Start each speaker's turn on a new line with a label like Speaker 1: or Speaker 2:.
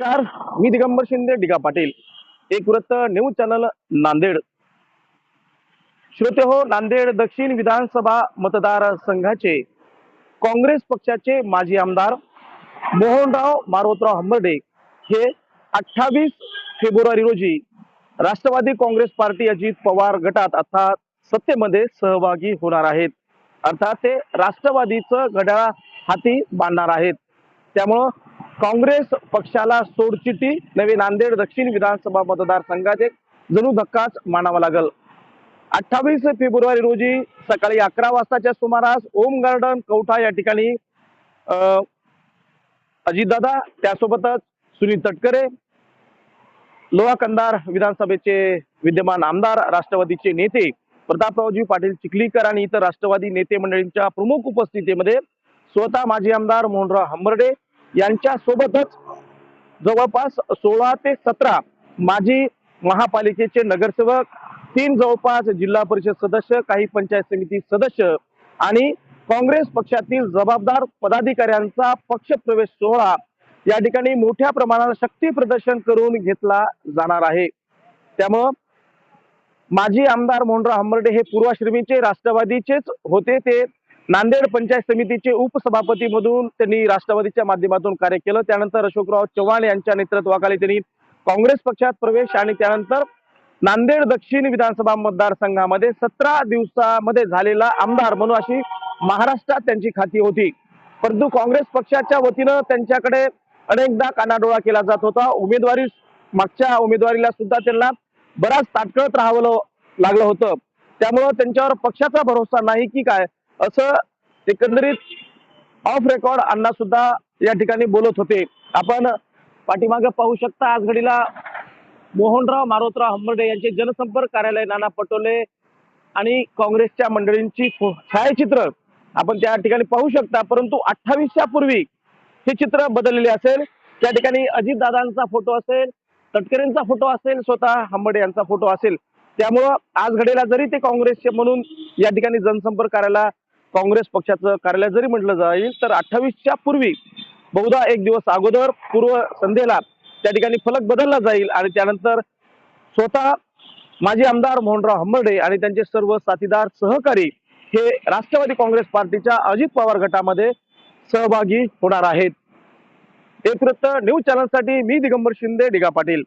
Speaker 1: नमस्कार मी दिगंबर शिंदे डिगा पाटील. एक वृत्त न्यूज चॅनल नांदेड. श्रोते हो नांदेड दक्षिण विधानसभा मतदारसंघाचे काँग्रेस पक्षाचे माजी आमदार मोहनराव मारोतराव हंबर्डे हे अठ्ठावीस फेब्रुवारी रोजी राष्ट्रवादी काँग्रेस पार्टी अजित पवार गटात अर्थात सत्तेमध्ये सहभागी होणार आहेत. अर्थात ते राष्ट्रवादीचं घड्याळ हाती बांधणार आहेत. त्यामुळं काँग्रेस पक्षाला सोडचिटी नवे नांदेड दक्षिण विधानसभा मतदारसंघात एक जणू धक्काच मानावा लागल. अठ्ठावीस फेब्रुवारी रोजी सकाळी अकरा वाजताच्या सुमारास ओम गार्डन कवठा या ठिकाणी अं, अजितदादा त्यासोबतच सुनील तटकरे लोहा कंदार विधानसभेचे विद्यमान आमदार राष्ट्रवादीचे नेते प्रतापरावजी पाटील चिखलीकर आणि इतर राष्ट्रवादी नेते मंडळींच्या प्रमुख उपस्थितीमध्ये स्वतः माजी आमदार मोहनराव हंबर्डे यांच्या सोबतच जवळपास सोळा ते सतरा माजी महापालिकेचे नगरसेवक तीन जवळपास जिल्हा परिषद सदस्य काही पंचायत समिती सदस्य आणि काँग्रेस पक्षातील जबाबदार पदाधिकाऱ्यांचा पक्ष प्रवेश सोहळा या ठिकाणी मोठ्या प्रमाणात शक्ती प्रदर्शन करून घेतला जाणार आहे. त्यामुळं माजी आमदार मोहनराव हंबर्डे हे पूर्वाश्रमीचे राष्ट्रवादीचेच होते. ते नांदेड पंचायत समितीचे उपसभापती मधून त्यांनी राष्ट्रवादीच्या माध्यमातून कार्य केलं. त्यानंतर अशोकराव चव्हाण यांच्या नेतृत्वाखाली त्यांनी काँग्रेस पक्षात प्रवेश आणि त्यानंतर नांदेड दक्षिण विधानसभा मतदारसंघामध्ये सतरा दिवसामध्ये झालेला आमदार म्हणून अशी महाराष्ट्रात त्यांची खाती होती. परंतु काँग्रेस पक्षाच्या वतीनं त्यांच्याकडे अनेकदा कानाडोळा केला जात होता. उमेदवारी मागच्या उमेदवारीला सुद्धा त्यांना बराच ताटकळत राहावं लागलं होतं. त्यामुळं त्यांच्यावर पक्षाचा भरोसा नाही की काय? असं एकंदरीत ऑफ रेकॉर्ड अण्णा सुद्धा या ठिकाणी बोलत होते. आपण पाठीमागे पाहू शकता आज घडीला मोहनराव मारोतराव हंबर्डे यांचे जनसंपर्क कार्यालय नाना पटोले आणि काँग्रेसच्या मंडळींची छायाचित्र आपण त्या ठिकाणी पाहू शकता. परंतु अठ्ठावीसच्या पूर्वी हे चित्र बदललेले असेल. त्या ठिकाणी अजितदादांचा फोटो असेल तटकरेंचा फोटो असेल स्वतः हंबर्डे यांचा फोटो असेल. त्यामुळं आज घडेला जरी ते काँग्रेसचे म्हणून या ठिकाणी जनसंपर्क करायला काँग्रेस पक्षाचं कार्यालय जरी म्हटलं जाईल तर अठ्ठावीसच्या पूर्वी बहुधा एक दिवस अगोदर पूर्व संध्येला त्या ठिकाणी फलक बदलला जाईल आणि त्यानंतर स्वतः माजी आमदार मोहनराव हंबर्डे आणि त्यांचे सर्व साथीदार सहकारी हे राष्ट्रवादी काँग्रेस पार्टीच्या अजित पवार गटामध्ये सहभागी होणार आहेत. एक वृत्त न्यूज चॅनलसाठी मी दिगंबर शिंदे डिगा पाटील.